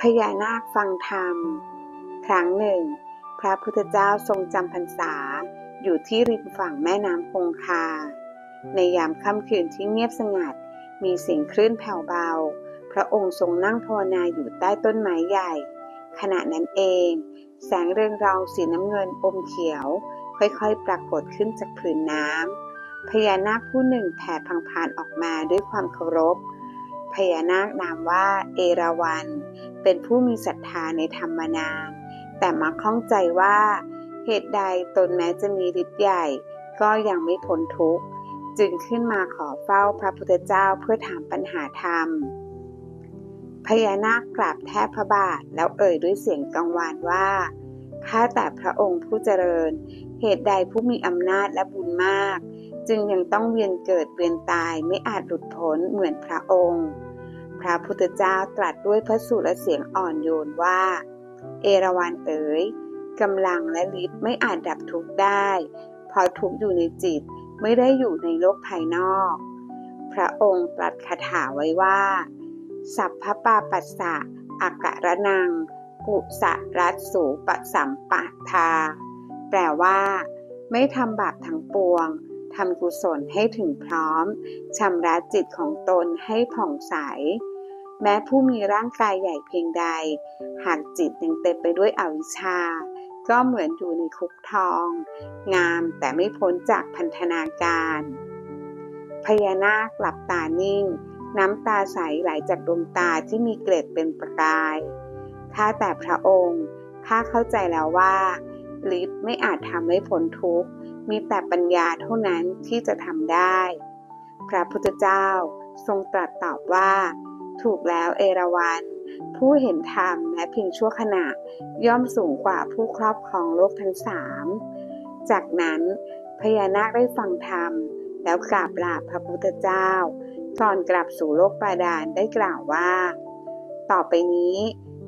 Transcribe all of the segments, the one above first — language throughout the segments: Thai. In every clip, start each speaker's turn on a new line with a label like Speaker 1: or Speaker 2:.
Speaker 1: พญานาคฟังธรรม ครั้งหนึ่ง พระพุทธเจ้าทรงจำพรรษาอยู่ที่ริมฝั่งแม่น้ำคงคา ในยามค่ำคืนที่เงียบสงัด มีเสียงคลื่นแผ่วเบา พระองค์ทรงนั่งภาวนาอยู่ใต้ต้นไม้ใหญ่ ขณะนั้นเอง แสงเรืองรองสีน้ำเงินอมเขียว ค่อยๆ ปรากฏขึ้นจากผืนน้ำพญานาคผู้หนึ่งแผ่พังพานออกมาด้วยความเคารพ พญานาคนามว่าเอราวัณเป็นผู้มีศรัทธาในธรรมนามแต่มาข้องใจว่าเหตุใดตนแม้จะมีฤทธิ์ใหญ่ ก็ยังไม่พ้นทุกข์ จึงขึ้นมาขอเฝ้าพระพุทธเจ้าเพื่อถามปัญหาธรรม พญานาคกราบแทบพระบาทแล้วเอ่ยด้วยเสียงกังวานว่าข้าแต่พระองค์ผู้เจริญ เหตุใดผู้มีอำนาจและบุญมาก จึงยังต้องเวียนเกิดเวียนตายไม่อาจหลุดพ้นเหมือนพระองค์ ระพุทธเจ้าตรัสด้วยพระสุรเสียงอ่อนโยนว่า เอราวัณเอ๋ยกำลังและฤทธิ์ไม่อาจดับทุกข์ได้ เพราะทุกข์อยู่ในจิตไม่ได้อยู่ในโลกภายนอก พระองค์ตรัสคาถาไว้ว่า สัพพปาปัสสะอากะระนัง กุสะรัสสูปสัมปะทา แปลว่า ไม่ทำบาปทั้งปวงทำกุศลให้ถึงพร้อมชำระจิตของตนให้ผ่องใส แม้ผู้มีร่างกายใหญ่เพียงใด หากจิตยังเต็มไปด้วยอวิชชา ก็เหมือนอยู่ในคุกทอง งามแต่ไม่พ้นจากพันธนาการ พญานาคหลับตานิ่ง น้ำตาใสไหลจากดวงตาที่มีเกล็ดเป็นประกาย ข้าแต่พระองค์ ข้าเข้าใจแล้วว่าฤทธิ์ไม่อาจทำให้พ้นทุกข์ มีแต่ปัญญาเท่านั้นที่จะทำได้ พระพุทธเจ้าทรงตรัสตอบว่า ถูกแล้วเอราวัณผู้เห็นธรรมและเพียงชั่วขณะย่อมสูงกว่าผู้ครอบครองโลกทั้งสามจากนั้นพญานาคได้ฟังธรรม แล้วกราบลาพระพุทธเจ้า ก่อนกลับสู่โลกปาดานได้กล่าวว่า ต่อไปนี้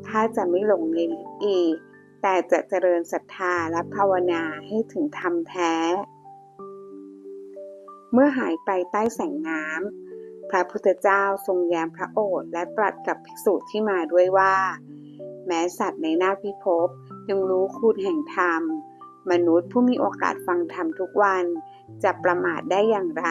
Speaker 1: ข้าจะไม่หลงในอีก แต่จะเจริญศรัทธาและภาวนาให้ถึงธรรมแท้ เมื่อหายไปใต้แสงน้ำ พระพุทธเจ้าทรงแย้มพระโอษฐ์และตรัสกับภิกษุที่มาด้วยว่า แม้สัตว์ในหน้าพิภพยังรู้คุณแห่งธรรม มนุษย์ผู้มีโอกาสฟังธรรมทุกวันจะประมาทได้อย่างไร